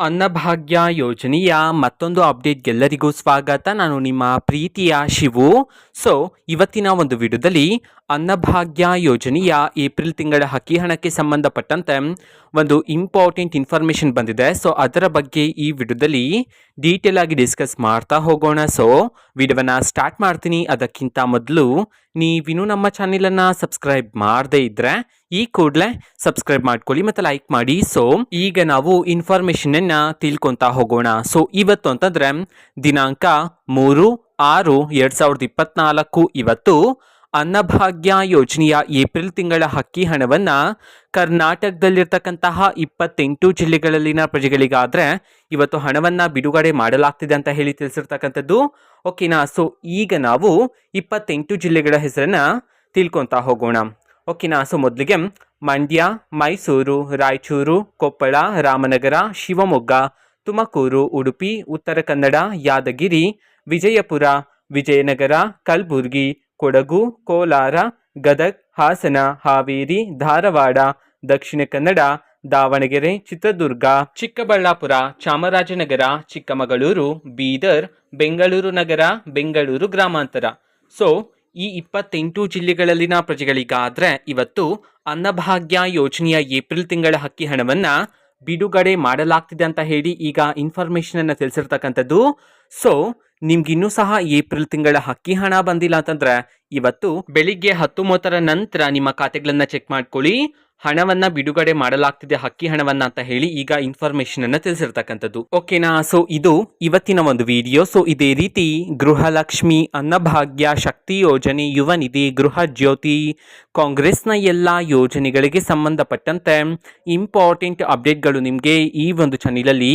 ಅನ್ನಭಾಗ್ಯ ಯೋಜನೆಯ ಮತ್ತೊಂದು ಅಪ್ಡೇಟ್ಗೆಲ್ಲರಿಗೂ ಸ್ವಾಗತ. ನಾನು ನಿಮ್ಮ ಪ್ರೀತಿಯ ಶಿವು. ಸೊ ಇವತ್ತಿನ ಒಂದು ವಿಡಿಯೋದಲ್ಲಿ ಅನ್ನಭಾಗ್ಯ ಯೋಜನೆಯ ಏಪ್ರಿಲ್ ತಿಂಗಳ ಹಕ್ಕಿ ಹಣಕ್ಕೆ ಸಂಬಂಧಪಟ್ಟಂತೆ ಒಂದು ಇಂಪಾರ್ಟೆಂಟ್ ಇನ್ಫಾರ್ಮೇಷನ್ ಬಂದಿದೆ. ಸೊ ಅದರ ಬಗ್ಗೆ ಈ ವಿಡಿಯೋದಲ್ಲಿ ಡೀಟೇಲ್ ಆಗಿ ಡಿಸ್ಕಸ್ ಮಾಡ್ತಾ ಹೋಗೋಣ. ಸೊ ವಿಡಿಯೋವನ್ನು ಸ್ಟಾರ್ಟ್ ಮಾಡ್ತೀನಿ. ಅದಕ್ಕಿಂತ ಮೊದಲು ನೀವಿನ್ನೂ ನಮ್ಮ ಚಾನೆಲನ್ನು ಸಬ್ಸ್ಕ್ರೈಬ್ ಮಾಡದೇ ಇದ್ದರೆ ಈ ಕೂಡಲೇ ಸಬ್ಸ್ಕ್ರೈಬ್ ಮಾಡ್ಕೊಳ್ಳಿ ಮತ್ತು ಲೈಕ್ ಮಾಡಿ. ಸೊ ಈಗ ನಾವು ಇನ್ಫಾರ್ಮೇಷನನ್ನು ತಿಳ್ಕೊತಾ ಹೋಗೋಣ. ಸೊ ಇವತ್ತು ಅಂತಂದರೆ ದಿನಾಂಕ ಮೂರು, ಆರು, ಎರಡು ಸಾವಿರದ ಇಪ್ಪತ್ನಾಲ್ಕು, ಇವತ್ತು ಅನ್ನಭಾಗ್ಯ ಯೋಜನೆಯ ಏಪ್ರಿಲ್ ತಿಂಗಳ ಹಕ್ಕಿ ಹಣವನ್ನ ಕರ್ನಾಟಕದಲ್ಲಿರ್ತಕ್ಕಂತಹ ಇಪ್ಪತ್ತೆಂಟು ಜಿಲ್ಲೆಗಳಲ್ಲಿನ ಪ್ರಜೆಗಳಿಗಾದರೆ ಇವತ್ತು ಹಣವನ್ನ ಬಿಡುಗಡೆ ಮಾಡಲಾಗ್ತಿದೆ ಅಂತ ಹೇಳಿ ತಿಳಿಸಿರ್ತಕ್ಕಂಥದ್ದು. ಓಕೆನಾ ಸೊ ಈಗ ನಾವು ಇಪ್ಪತ್ತೆಂಟು ಜಿಲ್ಲೆಗಳ ಹೆಸರನ್ನ ತಿಳ್ಕೊತಾ ಹೋಗೋಣ. ಓಕೆನಾ ಸೊ ಮೊದಲಿಗೆ ಮಂಡ್ಯ, ಮೈಸೂರು, ರಾಯಚೂರು, ಕೊಪ್ಪಳ, ರಾಮನಗರ, ಶಿವಮೊಗ್ಗ, ತುಮಕೂರು, ಉಡುಪಿ, ಉತ್ತರ ಕನ್ನಡ, ಯಾದಗಿರಿ, ವಿಜಯಪುರ, ವಿಜಯನಗರ, ಕಲಬುರಗಿ ಕೊಡಗು, ಕೋಲಾರ, ಗದಗ್, ಹಾಸನ, ಹಾವೇರಿ, ಧಾರವಾಡ, ದಕ್ಷಿಣ ಕನ್ನಡ, ದಾವಣಗೆರೆ, ಚಿತ್ರದುರ್ಗ, ಚಿಕ್ಕಬಳ್ಳಾಪುರ, ಚಾಮರಾಜನಗರ, ಚಿಕ್ಕಮಗಳೂರು, ಬೀದರ್, ಬೆಂಗಳೂರು ನಗರ, ಬೆಂಗಳೂರು ಗ್ರಾಮಾಂತರ. ಸೊ ಈ ಇಪ್ಪತ್ತೆಂಟು ಜಿಲ್ಲೆಗಳಲ್ಲಿನ ಪ್ರಜೆಗಳಿಗಾದರೆ ಇವತ್ತು ಅನ್ನಭಾಗ್ಯ ಯೋಜನೆಯ ಏಪ್ರಿಲ್ ತಿಂಗಳ ಹಕ್ಕಿ ಹಣವನ್ನ ಬಿಡುಗಡೆ ಮಾಡಲಾಗ್ತಿದೆ ಅಂತ ಹೇಳಿ ಈಗ ಇನ್ಫಾರ್ಮೇಶನ್ ಅನ್ನ ತಿಳಿಸಿರ್ತಕ್ಕಂಥದ್ದು. ಸೊ ನಿಮ್ಗಿನ್ನೂ ಸಹ ಏಪ್ರಿಲ್ ತಿಂಗಳ ಅಕ್ಕಿ ಹಣ ಬಂದಿಲ್ಲ ಅಂತಂದ್ರೆ ಇವತ್ತು ಬೆಳಿಗ್ಗೆ ಹತ್ತು ಮೂವತ್ತರ ನಂತರ ನಿಮ್ಮ ಖಾತೆಗಳನ್ನ ಚೆಕ್ ಮಾಡ್ಕೊಳ್ಳಿ. ಹಣವನ್ನ ಬಿಡುಗಡೆ ಮಾಡಲಾಗ್ತಿದೆ, ಹಕ್ಕಿ ಹಣವನ್ನ ಅಂತ ಹೇಳಿ ಈಗ ಇನ್ಫಾರ್ಮೇಶನ್ ಅನ್ನ ತಿಳಿಸಿರ್ತಕ್ಕಂಥದ್ದು. ಓಕೆನಾ ಸೊ ಇದು ಇವತ್ತಿನ ಒಂದು ವಿಡಿಯೋ ಸೊ ಇದೇ ರೀತಿ ಗೃಹಲಕ್ಷ್ಮಿ ಅನ್ನಭಾಗ್ಯ ಶಕ್ತಿ ಯೋಜನೆ ಯುವ ನಿಧಿ ಗೃಹ ಜ್ಯೋತಿ ಕಾಂಗ್ರೆಸ್ನ ಎಲ್ಲ ಯೋಜನೆಗಳಿಗೆ ಸಂಬಂಧಪಟ್ಟಂತೆ ಇಂಪಾರ್ಟೆಂಟ್ ಅಪ್ಡೇಟ್ಗಳು ನಿಮಗೆ ಈ ಒಂದು ಚಾನಲಲ್ಲಿ